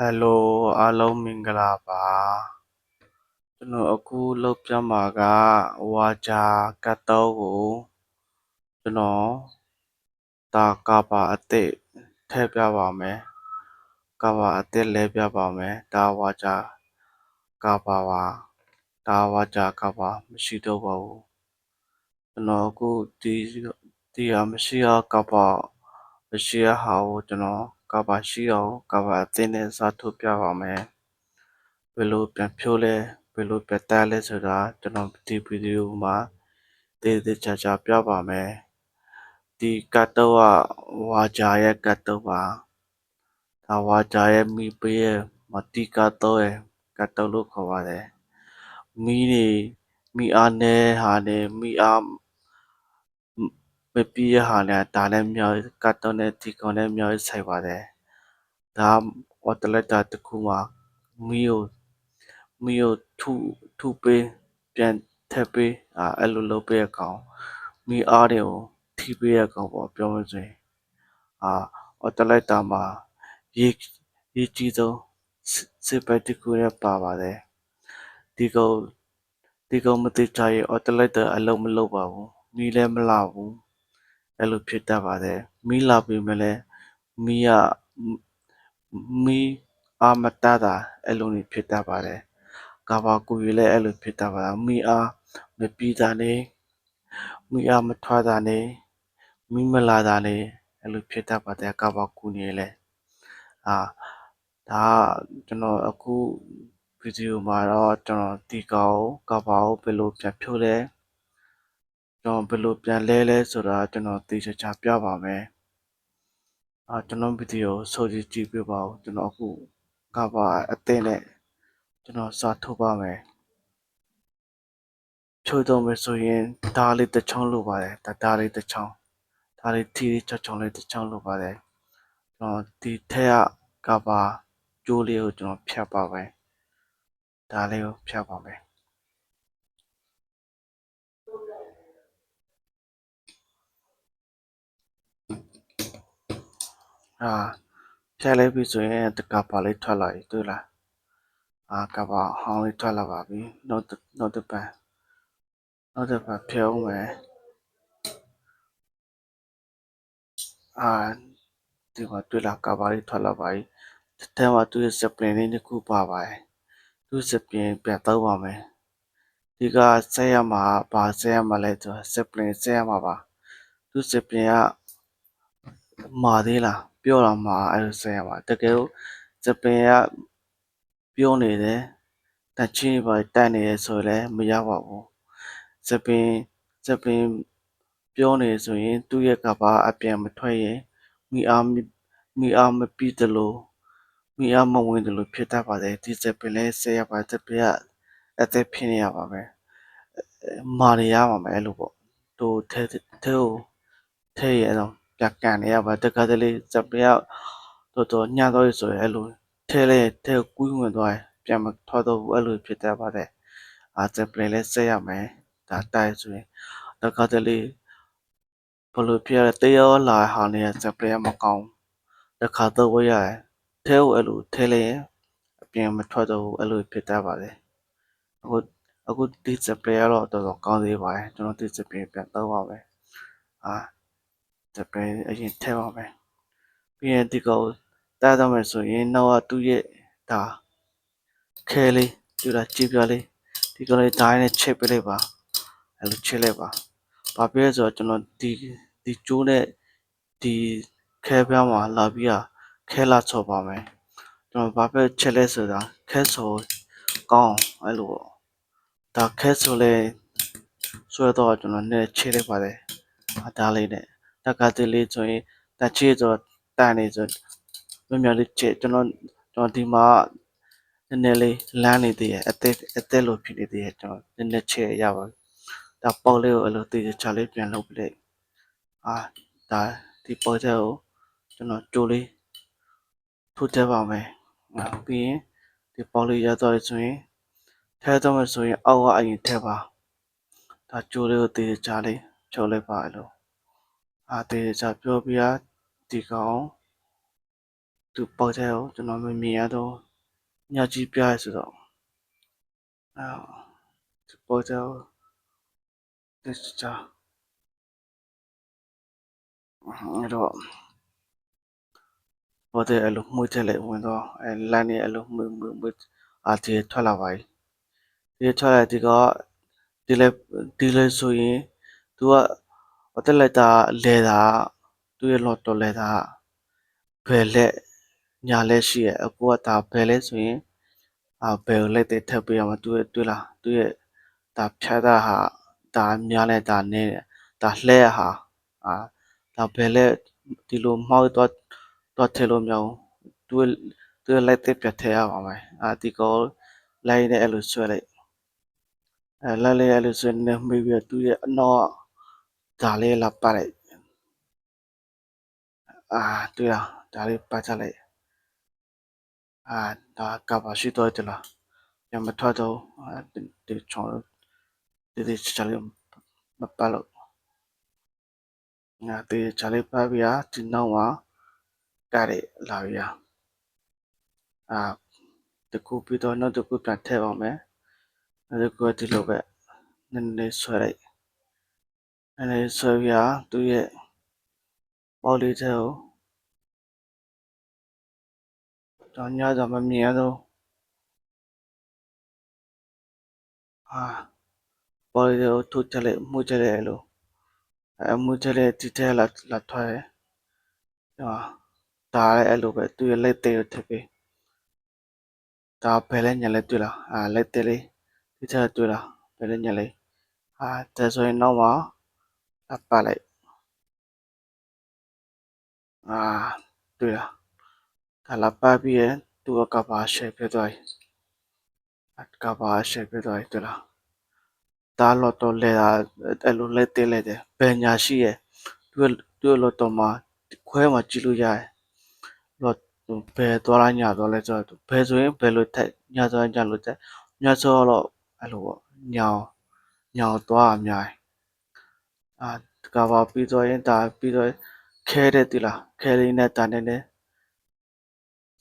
ဟယ်လိုအားလုံးမင်္ဂလာပါကျွန်တော်အခုလုပ်ပြမှာကဝါဂျာကတ်တော့ကိုကျွန်တော်ဒါကပါအစ်စ်ထည့်ပြပါမယ်ကပါအစ်စ်လဲပြပါမယ်ဒါဝါဂျာကပါပါဒါဝါဂျာကပါမရှိတော့ပါဘူးကျွန်တော်အခုဒီဒီဟာမရှိတော့ကပါမရှိရဟာကိုကျွန်တော် ကပါရှိအောင်ကပါအစ်စ်နဲ့စထုတ်ပြပါမယ် ဘယ်လိုပြန်ဖြိုးလဲ ဘယ်လိုပြန်တက်လဲဆိုတာ ကျွန်တော်ဒီဗီဒီယိုမှာတည်တည်ချာချာပြပါမယ် ဒီကတ်တော့ကဝါဂျာရဲ့ကတ်တော့ပါ ဒါဝါဂျာရဲ့မိပေးရဲ့ မတိကတ်တော့ရဲ့ကတ်တော့လို့ ခေါ်ပါတယ်မိနေမိအားနဲ့ဟာနဲ့မိအား မပြည့်ဟာနဲ့ဒါနဲ့မြောက်ကတ်တော့နဲ့ဒီကောင်နဲ့မြောက်ဆိုင်ပါတယ်ဒါဝတ်တလက်တာတစ်ခုမှာမိကိုမီကိုထုထုပေးပြန်ထပ်ပေးအာအဲ့လိုလုပ်ပေးရကောင်မီအားတွေကိုထိပေးရကောင်ပေါ့ပြောမှဆိုရင်အာအော်တလိုက်တာမှာရေးရေးကြည့်ဆုံးစစ်ပဲတစ်ခုနဲ့ပါပါတယ်ဒီကောင်ဒီကောင်မတိချာရဲ့အော်တလိုက်တာအလုံးမလုပ်ပါဘူးမီလည်းမလာဘူး အဲ့လိုဖြစ်တတ်ပါတယ်မီလာပြီမလဲမီကမီအာမတတာအဲ့လိုနေဖြစ်တတ်ပါတယ်ကဘာကူရလည်းအဲ့လိုဖြစ်တာပါမိအားမပြီးတာနေမိအားမထွားတာနေမိမလာတာနေအဲ့လိုဖြစ်တတ်ပါတယ်ကဘာကူနေလဲအာဒါကျွန်တော်အခုဗီဒီယိုမှာတော့ကျွန်တော်ဒီကောင်ကဘာကိုဘယ်လိုပြန်ဖြိုးလဲ ကျွန်တော်ဘယ်လိုပြန်လဲလဲဆိုတာကျွန်တော်သိချာပြပါမယ်အာကျွန်တော်ဗီဒီယိုဆိုကြည့်ကြည့်ပြပါဦးကျွန်တော်အခုကဘာအသင်းနဲ့ကျွန်တော်စာထုတ်ပါမယ်ချိုးတော့မယ်ဆိုရင်ဒါလေးတစ်ချောင်းလိုပါတယ်ဒါဒါလေးတစ်ချောင်းဒါလေးထီချောင်းချောင်းလေးတစ်ချောင်းလိုပါတယ်ကျွန်တော်ဒီထက်ကကပါကျိုးလေးကိုကျွန်တော်ဖြတ်ပါမယ်ဒါလေးကိုဖြတ်ပါမယ် အာဖြတ်လိုက်ပြီဆိုရင်တကပါလေးထွက်လာပြီတွေ့လားအာကပါဟောင်းလေးထွက်လာပါပြီနောက်နောက်တစ်ပန်နောက်တစ်ပန်ဖြုံးမယ်အာဒီမှာတွေ့လာကဘာလေးထွက်လာပါပြီ။တဲမှာသူ့ရဲ့စပလင်လေးတစ်ခုပါပါတယ်။သူ့စပလင်ပြန်တော့ပါမယ်။ဒီကဆက်ရမှာပါဆက်ရမှာလဲဆိုစပလင်ဆက်ရမှာပါ။သူ့စပလင်ကမာသေးလား ပြောတော့မှာအဲ့လိုဆက်ရမှာတကယ်လို့စပလင်ကပြောနေတယ်တချင်းပါတက်နေရဆိုလည်းမရပါဘူး။စပင်စပင်ပြောနေဆိုရင်သူ့ရဲ့ကဘာအပြန်မထွက်ရင်မိအားမိအားမပြီးတယ်လို့မိအားမဝင်တယ်လို့ဖြစ်တတ်ပါတယ်ဒီစပင်လဲဆက်ရပါတဲ့ပြအသက်ဖြစ်နေရပါမယ်မာနေရပါမယ်အဲ့လိုပေါ့သူထဲထဲကိုထဲရတော့ ပြကန်နေရပါတခါတလေစပင်ကတော်တော်ညှတော့ရဆိုရင်အဲ့လိုထဲလဲထဲကူးဝင်သွားရင်ပြန်မထွက်တော့ဘူးအဲ့လိုဖြစ်တတ်ပါတယ်အာစပင်လဲဆက်ရမယ်ဒါတိုက်ဆိုရင်တခါတလေဘလို့ဖြစ်ရလဲတရားလာဟာနေစပယ်မကောင်းတခါတော့ဝရရဲထဲကိုအဲ့လိုထဲလဲအပြင်မထွက်တော့ဘူးအဲ့လိုဖြစ်တတ်ပါတယ်အခုအခုဒီစပယ်ကတော့တော်တော်ကောင်းသေးပါတယ်ကျွန်တော်ဒီစပယ်ပြန်တော့ပါမယ်အာ စပယ်အရင်ထဲပါမယ်ပြီးရင်ဒီကောတားတော့မယ်ဆိုရင်နောက်ကသူ့ရဲ့ဒါခဲလေးကျူတာကြည့်ပြလေးဒီကလေးဓာတ်နဲ့ချက်ပြလိုက်ပါအဲ့လိုချက်လိုက်ပါဘာဖြစ်လဲဆိုတော့ကျွန်တော်ဒီဒီကျိုးနဲ့ဒီခဲပြားမှာလာပြီးอ่ะခဲလာချော်ပါမယ်ကျွန်တော်ဘာဖြစ်ချက်လဲဆိုတာခဲဆိုကောင်းအဲ့လိုပေါ့ဒါခဲဆိုလဲဆွဲတော့ကျွန်တော်နဲ့ချက်လိုက်ပါတယ်အသားလေးနဲ့ တက်ကတည်းလေးဆိုရင်တက်ချေဆိုတန်နေဆိုမြမြလေးချက်ကျွန်တော်ကျွန်တော်ဒီမှာနည်းနည်းလေးလမ်းနေသေးရဲ့အသက်အသက်လို့ဖြစ်နေသေးရဲ့ကျွန်တော်နည်းနည်းချက်ရပါဒါပေါက်လေးကိုအဲ့လိုတေချာလေးပြန်လုပ်ပြလိုက်အာဒါဒီပေါက်ချက်ကိုကျွန်တော်ကြိုးလေးထိုးတက်ပါမယ်အာပြီးရင်ဒီပေါက်လေးရသွားပြီဆိုရင်ထဲတော့မယ်ဆိုရင်အောက်ကအရင်ထဲပါဒါကြိုးလေးကိုတေချာလေးဖြုတ်လိုက်ပါအဲ့လို အာတေချာပြောပြဒီကောင်သူပေါက်တဲ့ကိုကျွန်တော်မမြင်ရတော့ညကြီးပြရဲဆိုတော့အဲသူပေါက်တဲ့ကိုတက်ချာအဲ့တော့ဘောတဲ့အလိုမှုချက်လိုက်ဝင်တော့အဲလမ်းနေအလိုမှုမှုမှုအာတီထွက်လာပါပြီဒီထွက်လာဒီကဒီလေဒီလေဆိုရင် तू ကအ တက်လက်တာလဲတာသူ့ရဲ့ lot တော်လဲတာဘယ်လက်ညာလက်ရှိရဲ့အကူကဒါဘယ်လဲဆိုရင်အာဘယ်ကိုလက်တဲ့ထပ်ပေးရမှာသူ့ရဲ့တွေ့လားသူ့ရဲ့ဒါဖြတ်တာဟာဒါများလဲဒါနေတယ်ဒါလှဲဟာအာဒါဘယ်လက်ဒီလိုမှောက်တော့တော့ထဲလို့မရဘူးသူ့သူ့လက်တဲ့ပြတ်ထဲရပါမယ်အာဒီကောလိုက်နဲ့အဲ့လိုဆွဲလိုက်အဲလိုက်လိုက်အဲ့လိုဆွဲနေမိပြီးသူ့ရဲ့အနောက် ဒါလေးလာပတ်လိုက်အာတွေ့လားဒါလေးပတ်ချလိုက်အာဒါကဘာရှိတော့တယ်လားညမထွက်တော့ဒီချောဒီဒီချာလေးမပတ်လို့ငါဒီချာလေးပတ်ပြာဒီနောက်ကကရဲလာပြာအာတကူပြီးတော့နောက်တကူပြန်ထည့်ပါမယ်နောက်တကူဒီလိုပဲနည်းနည်းဆွဲလိုက် အဲ့ဒါဆွဲပြီးอ่ะသူ့ရဲ့ပေါလေးတဲ့ကိုတော့ညတော့မမြင်ရတော့အာပေါလေးတဲ့ကိုထုတ်ချက်လိုက်မှုချက်လိုက်လို့အဲမှုချက်လိုက်ဒီထဲလာလာထွက်တယ်ဟာဒါလည်းအဲ့လိုပဲသူ့ရဲ့လက်သေးကိုထည့်ပြီးဒါဘယ်လဲညလဲတွေ့လားအာလက်သေးလေးဒီထဲတွေ့လားဘယ်လဲညလဲအာဒါဆိုရင်နောက်မှာ အပ်ပါလိုက်အာတွေ့လားဒါလာပတ်ပြီးရင်သူကကဘာရှယ်ပြသွားပြီအကဘာရှယ်ပြသွားပြီတွေ့လားဒါလော်တော့လဲတာအဲ့လိုလဲတဲလဲတယ်ဘယ်ညာရှိရဲ့သူသူလော်တော့မှာခွဲမှာကြည့်လို့ရတယ်လော်ဘယ်သွားလာညာသွားလဲဆိုတော့ဘယ်ဆိုရင်ဘယ်လိုထက်ညာသွားညာလို့တက်ညာဆိုတော့အဲ့လိုပေါ့ညောင်ညောင်သွားအများ အာကဘာပြီးတော့ရင်ဒါပြီးတော့ခဲတဲ့တိလားခဲလေးနဲ့တန်နေတယ်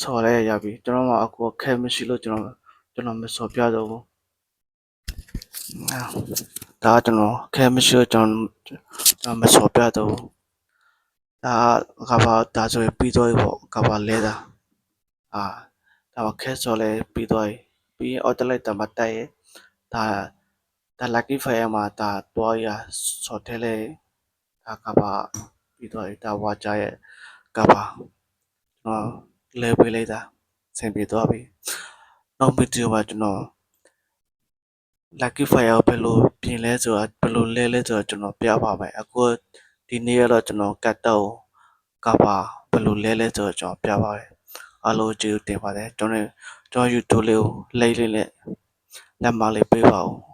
ဆော်လဲရပြီကျွန်တော်မှအခုခဲမရှိလို့ကျွန်တော်ကျွန်တော်မဆော်ပြတော့ဘူးဒါကျွန်တော်ခဲမရှိလို့ကျွန်တော်ကျွန်တော်မဆော်ပြတော့ဘူးဒါကဘာဒါဆိုရင်ပြီးတော့ပေါ့ကဘာလဲတာအာဒါကခဲဆော်လဲပြီးတော့ပြီးရင်အော်တလိုက်တမတက်ရဲ့ဒါ ဒါ lucky fire မှာဒါတွားရဆော်ထဲလဲဒါကဘာပြီးတော့ဒါဝါကြရဲ့ကဘာကျွန်တော်လဲပေးလိုက်တာဆင်ပြေသွားပြီနောက်ဗီဒီယိုမှာကျွန်တော် lucky fire ဘယ်လိုပြင်လဲဆိုတာဘယ်လိုလဲလဲဆိုတာကျွန်တော်ပြပါမယ်အခုဒီနေ့ကတော့ကျွန်တော်ကတ်တော့ကပါဘယ်လိုလဲလဲဆိုတော့ကျွန်တော်ပြပါတယ်အားလုံးကျေးဇူးတင်ပါတယ်ကျွန်တော်ကျွန်တော် YouTube လေးကိုလိုက်လေးနဲ့လက်မလေးပေးပါဦး